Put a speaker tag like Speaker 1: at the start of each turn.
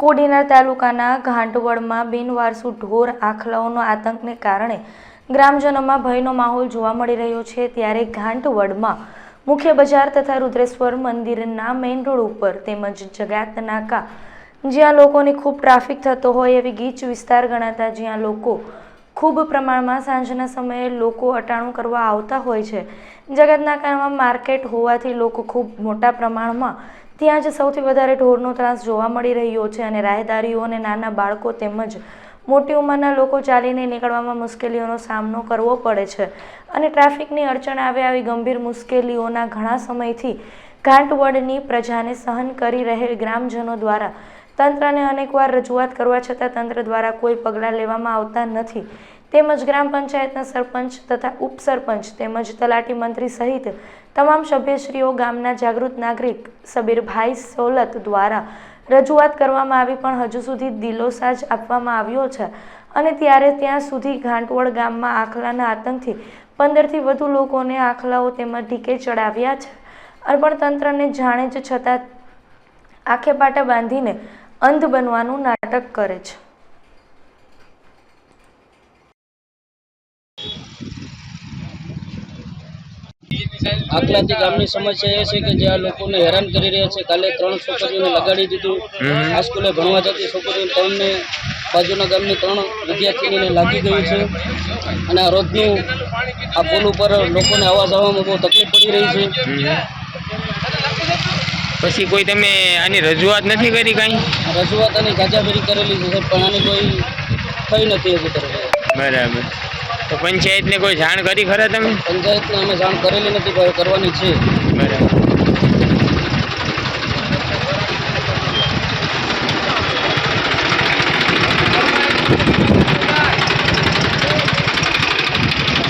Speaker 1: કોડીનાર તાલુકાના ઘાંટવડમાં બિનવારસુ ઢોર આખલાઓનો આતંકને કારણે ગ્રામજનોમાં ભયનો માહોલ જોવા મળી રહ્યો છે. ત્યારે ઘાંટવડમાં મુખ્ય બજાર તથા રુદ્રેશ્વર મંદિરના મેઇન રોડ ઉપર તેમજ જગાત નાકા જ્યાં લોકોની ખૂબ ટ્રાફિક થતો હોય એવી ગીચ વિસ્તાર ગણાતા જ્યાં લોકો ખૂબ પ્રમાણમાં સાંજના સમયે લોકો અટાણું કરવા આવતા હોય છે. જગતનાકામાં માર્કેટ હોવાથી લોકો ખૂબ મોટા પ્રમાણમાં ત્યાં જ સૌથી વધારે ઢોરનો ત્રાસ જોવા મળી રહ્યો છે અને રાહદારીઓ અને નાના બાળકો તેમજ મોટી ઉંમરના લોકો ચાલીને નીકળવામાં મુશ્કેલીઓનો સામનો કરવો પડે છે અને ટ્રાફિકની અડચણ આવે આવી ગંભીર મુશ્કેલીઓના ઘણા સમયથી ઘાંટવડની પ્રજાને સહન કરી રહેલ ગ્રામજનો દ્વારા તંત્રને અનેકવાર રજૂઆત કરવા છતાં તંત્ર દ્વારા કોઈ પગલાં લેવામાં આવતા નથી. તેમજ ગ્રામ પંચાયતના સરપંચ તથા ઉપસરપંચ તેમજ તલાટી મંત્રી સહિત તમામ સભ્યશ્રીઓ, ગામના જાગૃત નાગરિક સબીરભાઈ સોલત દ્વારા રજૂઆત કરવામાં આવી પણ હજુ સુધી દિલોસાજ આપવામાં આવ્યો છે અને ત્યારે ત્યાં સુધી ઘાંટવડ ગામમાં આખલાના આતંકથી પંદરથી વધુ લોકોને આખલાઓ તેમજ ઢીકે ચડાવ્યા છે. અને પણ તંત્રને જાણે જ છતાં આંખે બાંધીને અંધ બનવાનું નાટક કરે છે.
Speaker 2: આખલાથી ગામની સમસ્યા એ છે કે જે આ લોકોને હેરાન કરી રહ્યા છે. કાલે ત્રણ છોકરીઓને લગાડી દીધું. આ સ્કૂલે ભણવા જતી છોકરીઓ ત્રણને બાજુના ગામની ત્રણ વિદ્યાર્થીનીને લાગી ગયું છે. અને આ રોજનું આ પુલ ઉપર લોકોને આવવા જવામાં બહુ તકલીફ પડી રહી છે.
Speaker 3: પછી કોઈ તમે આની રજૂઆત નથી કરી કાંઈ?
Speaker 2: રજૂઆત અને ગાજાભરી કરેલી છે પણ આની કોઈ થઈ નથી હજી
Speaker 3: બરાબર. તો પંચાયતને કોઈ જાણ કરી ખરા તમે?
Speaker 2: પંચાયતને અમે જાણ કરેલી નથી કરવાની છે.
Speaker 3: બરાબર.